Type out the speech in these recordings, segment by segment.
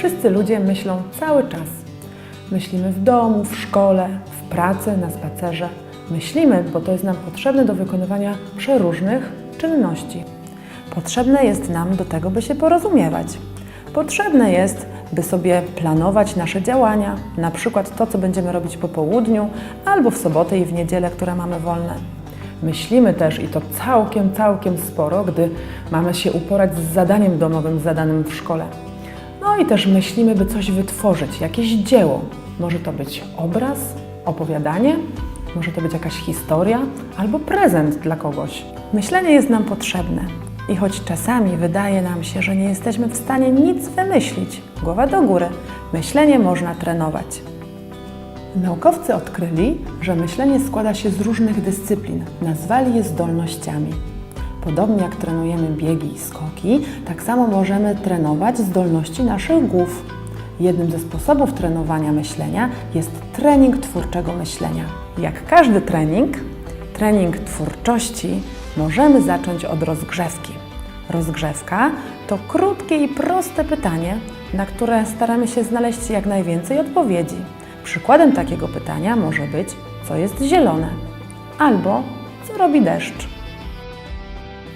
wszyscy ludzie myślą cały czas. Myślimy w domu, w szkole, w pracy, na spacerze. Myślimy, bo to jest nam potrzebne do wykonywania przeróżnych czynności. Potrzebne jest nam do tego, by się porozumiewać. Potrzebne jest, by sobie planować nasze działania, na przykład to, co będziemy robić po południu albo w sobotę i w niedzielę, które mamy wolne. Myślimy też i to całkiem, całkiem sporo, gdy mamy się uporać z zadaniem domowym zadanym w szkole. No i też myślimy, by coś wytworzyć, jakieś dzieło. Może to być obraz, opowiadanie, może to być jakaś historia albo prezent dla kogoś. Myślenie jest nam potrzebne. I choć czasami wydaje nam się, że nie jesteśmy w stanie nic wymyślić, głowa do góry, myślenie można trenować. Naukowcy odkryli, że myślenie składa się z różnych dyscyplin. Nazwali je zdolnościami. Podobnie jak trenujemy biegi i skoki, tak samo możemy trenować zdolności naszych głów. Jednym ze sposobów trenowania myślenia jest trening twórczego myślenia. Jak każdy trening, trening twórczości możemy zacząć od rozgrzewki. Rozgrzewka to krótkie i proste pytanie, na które staramy się znaleźć jak najwięcej odpowiedzi. Przykładem takiego pytania może być, co jest zielone, albo co robi deszcz.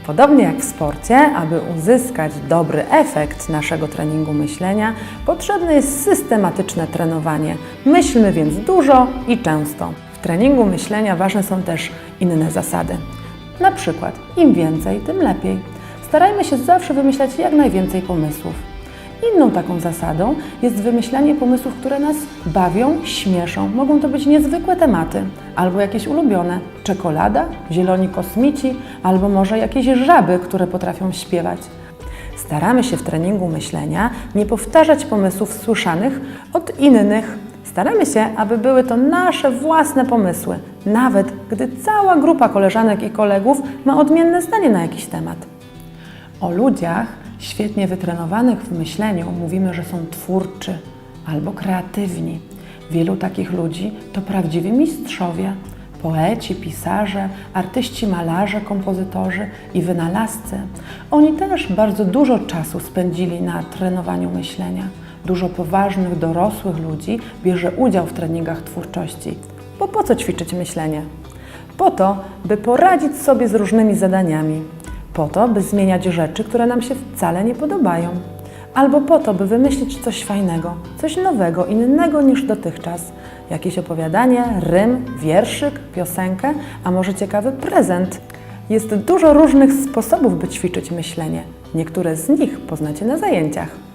Podobnie jak w sporcie, aby uzyskać dobry efekt naszego treningu myślenia, potrzebne jest systematyczne trenowanie. Myślmy więc dużo i często. W treningu myślenia ważne są też inne zasady. Na przykład, im więcej, tym lepiej. Starajmy się zawsze wymyślać jak najwięcej pomysłów. Inną taką zasadą jest wymyślanie pomysłów, które nas bawią, śmieszą. Mogą to być niezwykłe tematy, albo jakieś ulubione. Czekolada, zieloni kosmici, albo może jakieś żaby, które potrafią śpiewać. Staramy się w treningu myślenia nie powtarzać pomysłów słyszanych od innych. Staramy się, aby były to nasze własne pomysły, nawet gdy cała grupa koleżanek i kolegów ma odmienne zdanie na jakiś temat. O ludziach świetnie wytrenowanych w myśleniu mówimy, że są twórczy albo kreatywni. Wielu takich ludzi to prawdziwi mistrzowie, poeci, pisarze, artyści, malarze, kompozytorzy i wynalazcy. Oni też bardzo dużo czasu spędzili na trenowaniu myślenia. Dużo poważnych, dorosłych ludzi bierze udział w treningach twórczości. Bo po co ćwiczyć myślenie? Po to, by poradzić sobie z różnymi zadaniami, po to, by zmieniać rzeczy, które nam się wcale nie podobają, albo po to, by wymyślić coś fajnego, coś nowego, innego niż dotychczas. Jakieś opowiadanie, rym, wierszyk, piosenkę, a może ciekawy prezent. Jest dużo różnych sposobów, by ćwiczyć myślenie. Niektóre z nich poznacie na zajęciach.